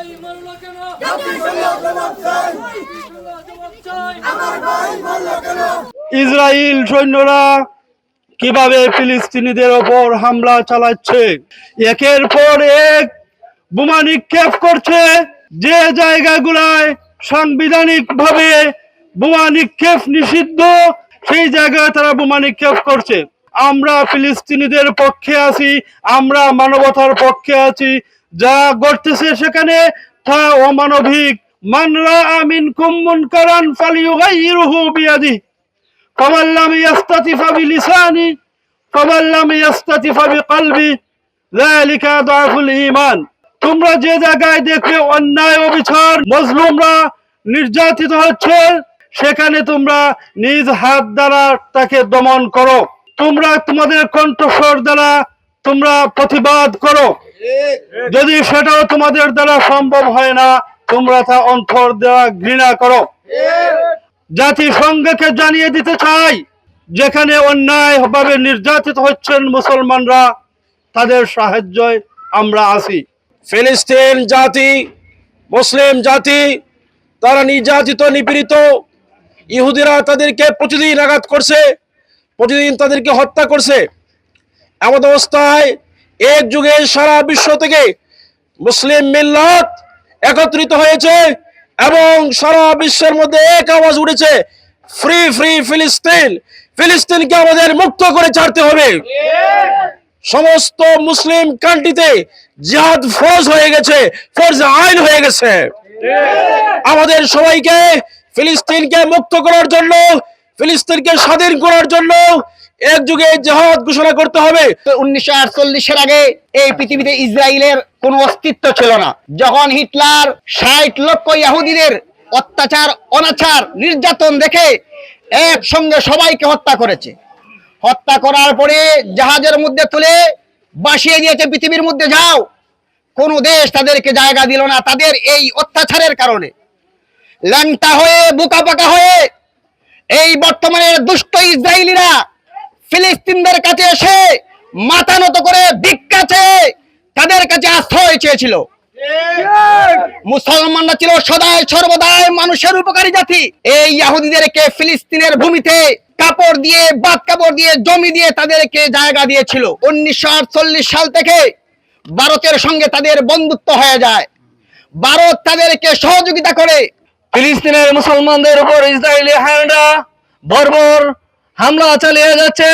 ভাই মারলো কেন? ইসরায়েল সৈন্যরা কীভাবে ফিলিস্তিনিদের ওপর হামলা চালাচ্ছে? একের পর এক বোমা নিক্ষেপ করছে। যে জায়গাগুলায় সাংবিধানিক ভাবে বোমা নিক্ষেপ নিষিদ্ধ সেই জায়গায় তারা বোমা নিক্ষেপ করছে। আমরা ফিলিস্তিনিদের পক্ষে আছি, আমরা মানবতার পক্ষে আছি। যা ঘটতেছে সেখানে, তা অমানবিক। মানরা আমিন কুম্মুন করান ফালিউগাইরুহু বিয়াদি ফামাল্লাম ইয়াস্তাতিফা বিলিসানি ফামাল্লাম ইয়াস্তাতিফা বিকলবি। যালিকা দাফুল ইমান তোমরা যে জায়গায় দেখবে অন্যায় অবিচার, মজলুমরা নির্যাতিত হচ্ছে, সেখানে তোমরা নিজ হাত দ্বারা তাকে দমন করো। তোমরা তোমাদের কণ্ঠস্বর দ্বারা তোমরা প্রতিবাদ করো। যদি সেটাও তোমাদের দ্বারা সম্ভব হয় না, তোমরা তা অন্তর দ্বারা ঘৃণা করো। জাতিসংঘকে জানিয়ে দিতে চাই, যেখানে অন্যায় ভাবে নির্যাতিত হচ্ছেন মুসলমানরা, তাদের সাহায্যে আমরা আছি। ফিলিস্তিন জাতি, মুসলিম জাতি, তারা নির্যাতিত, নিপীড়িত, ইহুদিরা তাদেরকে প্রতিদিন আঘাত করছে। প্রতিদিন তাদেরকে হত্যা করছে। এমন অবস্থায় এক যুগে সারা বিশ্ব থেকে মুসলিম মিল্লাত একত্রিত হয়েছে এবং সারা বিশ্বের মধ্যে এক আওয়াজ উঠেছে, ফ্রি ফ্রি ফিলিস্তিন, ফিলিস্তিনকে আমাদের মুক্ত করে ছাড়তে হবে। সমস্ত মুসলিম কান্ট্রিতে জিহাদ ফরজ হয়ে গেছে, ফরজ আইন হয়ে গেছে। আমাদের সবাইকে ফিলিস্তিনকে মুক্ত করার জন্য ফিলিস্তিনকে স্বাধীন করার জন্য এক যুগে জিহাদ ঘোষণা করতে হবে। উনিশশো আটচল্লিশের আগে এই পৃথিবীতে ইসরায়েলের কোনো অস্তিত্ব ছিল না। যখন হিটলার ষাট লক্ষ ইহুদিদের অত্যাচার, অনাচার, নির্যাতন দেখে একসঙ্গে সবাইকে হত্যা করেছে। হত্যা করার পরে জাহাজের মধ্যে তুলে বাসিয়ে দিয়েছে পৃথিবীর মধ্যে, যাও। কোনো দেশ তাদেরকে জায়গা দিল না, তাদের এই অত্যাচারের কারণে। ল্যাংটা হয়ে বোকা পাকা হয়ে এই বর্তমানের দুষ্ট ইসরায়েলিরা ফিলিস্তিনদের কাছে এসে মাথা নত করে ভিক্ষা তাদের কাছে আশ্রয় চেয়েছিল। মুসলমানরা ছিল সদায় সর্বদাই মানুষের উপকারী জাতি। এই ইহুদিদেরকে ফিলিস্তিনের ভূমিতে কাপড় দিয়ে বাদ কাপড় দিয়ে, জমি দিয়ে তাদেরকে জায়গা দিয়েছিল। উনিশশো আটচল্লিশ সাল থেকে ভারতের সঙ্গে তাদের বন্ধুত্ব হয়ে যায়। ভারত তাদেরকে সহযোগিতা করে ফিলিস্তিনের মুসলমানদের উপর ইসরায়েলি হ্যান্ডা বর্বর হামলা চালিয়ে যাচ্ছে